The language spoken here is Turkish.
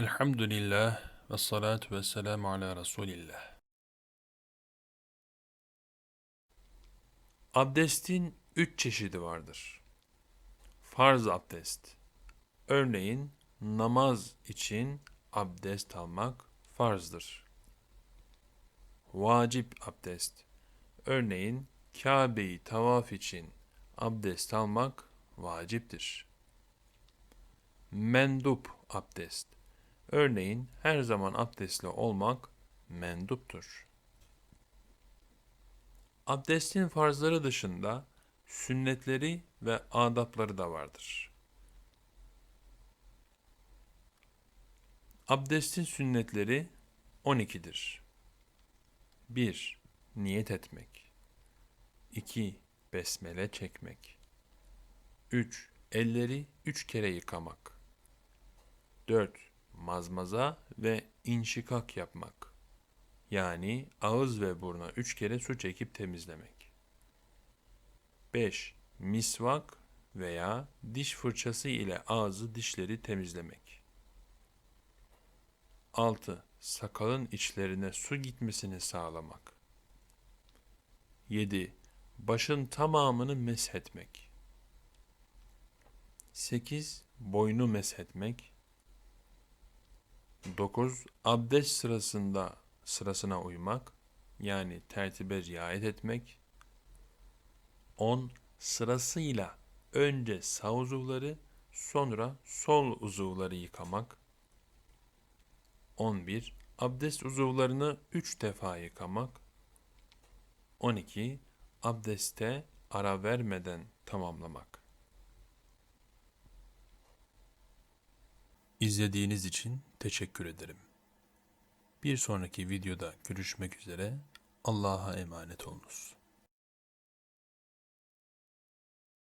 Elhamdülillah ve salatu ve selamu ala Resulillah. Abdestin üç çeşidi vardır. Farz abdest. Örneğin namaz için abdest almak farzdır. Vacip abdest. Örneğin Kabe'yi tavaf için abdest almak vaciptir. Mendup abdest. Örneğin her zaman abdestli olmak menduptur. Abdestin farzları dışında sünnetleri ve adapları da vardır. Abdestin sünnetleri 12'dir. 1. Niyet etmek. 2. Besmele çekmek. 3. Elleri 3 kere yıkamak. 4. Mazmaza ve inşikak yapmak. Yani ağız ve buruna 3 kere su çekip temizlemek. 5. Misvak veya diş fırçası ile ağzı dişleri temizlemek. 6. Sakalın içlerine su gitmesini sağlamak. 7. Başın tamamını meshetmek. 8. Boynu meshetmek. 9. Abdest sırasında sırasına uymak, yani tertibe riayet etmek. 10. Sırasıyla önce sağ uzuvları, sonra sol uzuvları yıkamak. 11. Abdest uzuvlarını 3 defa yıkamak. 12. Abdeste ara vermeden tamamlamak. İzlediğiniz için teşekkür ederim. Bir sonraki videoda görüşmek üzere. Allah'a emanet olunuz.